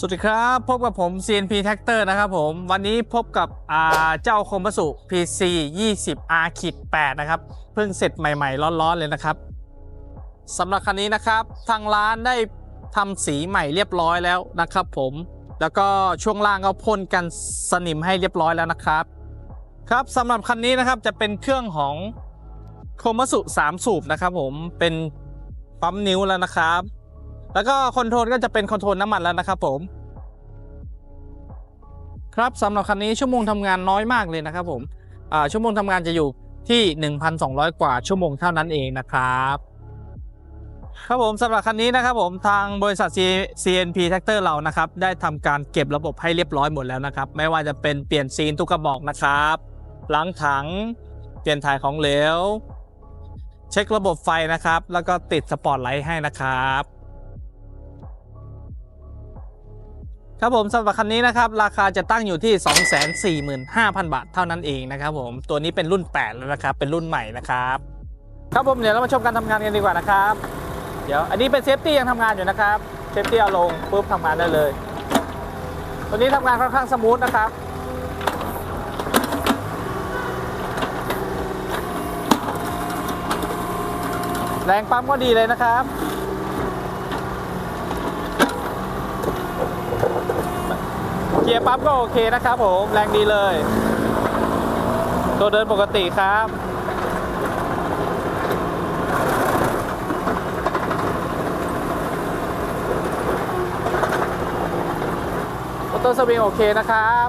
สวัสดีครับ พบกับผม CNP Tractor นะครับผม วันนี้พบกับเจ้าคมบัสุ PC 20 R ขีด8นะครับ เพิ่งเสร็จใหม่ๆ ร้อนๆ เลยนะครับสำหรับคันนี้นะครับ ทางร้านได้ทำสีใหม่เรียบร้อยแล้วนะครับผม แล้วก็ช่วงล่างก็พ่นกันสนิมให้เรียบร้อยแล้วนะครับ ครับสำหรับคันนี้นะครับจะเป็นเครื่องของคมัสุ3สูบนะครับผมเป็นปั๊มนิ้วแล้วนะครับ แล้วก็คอนโทรลก็จะเป็นคอนโทรลน้ำมันแล้วนะครับผม ครับสำหรับคันนี้ชั่วโมงทำงานน้อยมากเลยนะครับผมชั่วโมงทำงานจะอยู่ที่ 1,200 กว่าชั่วโมงเท่านั้นเองนะครับ ครับผมสำหรับคันนี้นะครับผมทางบริษัท C- CNP Tractor เรานะครับ ได้ทำการเก็บระบบให้เรียบร้อยหมดแล้วนะครับ ไม่ว่าจะเป็นเปลี่ยนซีนทุกกระบอกนะครับล้างถัง เปลี่ยนถ่ายของเหลว เช็คระบบไฟนะครับ แล้วก็ติดสปอตไลท์ให้นะครับ ครับผมสำหรับคันนี้นะครับราคาจะตั้งอยู่ที่ 245,000 บาทเท่านั้นเองนะครับผมตัวนี้เป็นรุ่น 8 แล้วนะครับเป็นรุ่นใหม่นะครับ ครับผมเดี๋ยวเรามาชมการทำงานกันดีกว่านะครับ เดี๋ยวอันนี้เป็นเซฟตี้ยังทำงานอยู่นะครับเซฟตี้เอาลงปุ๊บทำงานได้เลย ตัวนี้ทำงานค่อนข้างสมูทนะครับแรงปั๊มก็ดีเลยนะครับ กียร์ปั๊มก็โอเคนะครับผมแรงดีเลย ตัวเดินปกติครับมอเตอร์สวิงโอเคนะครับ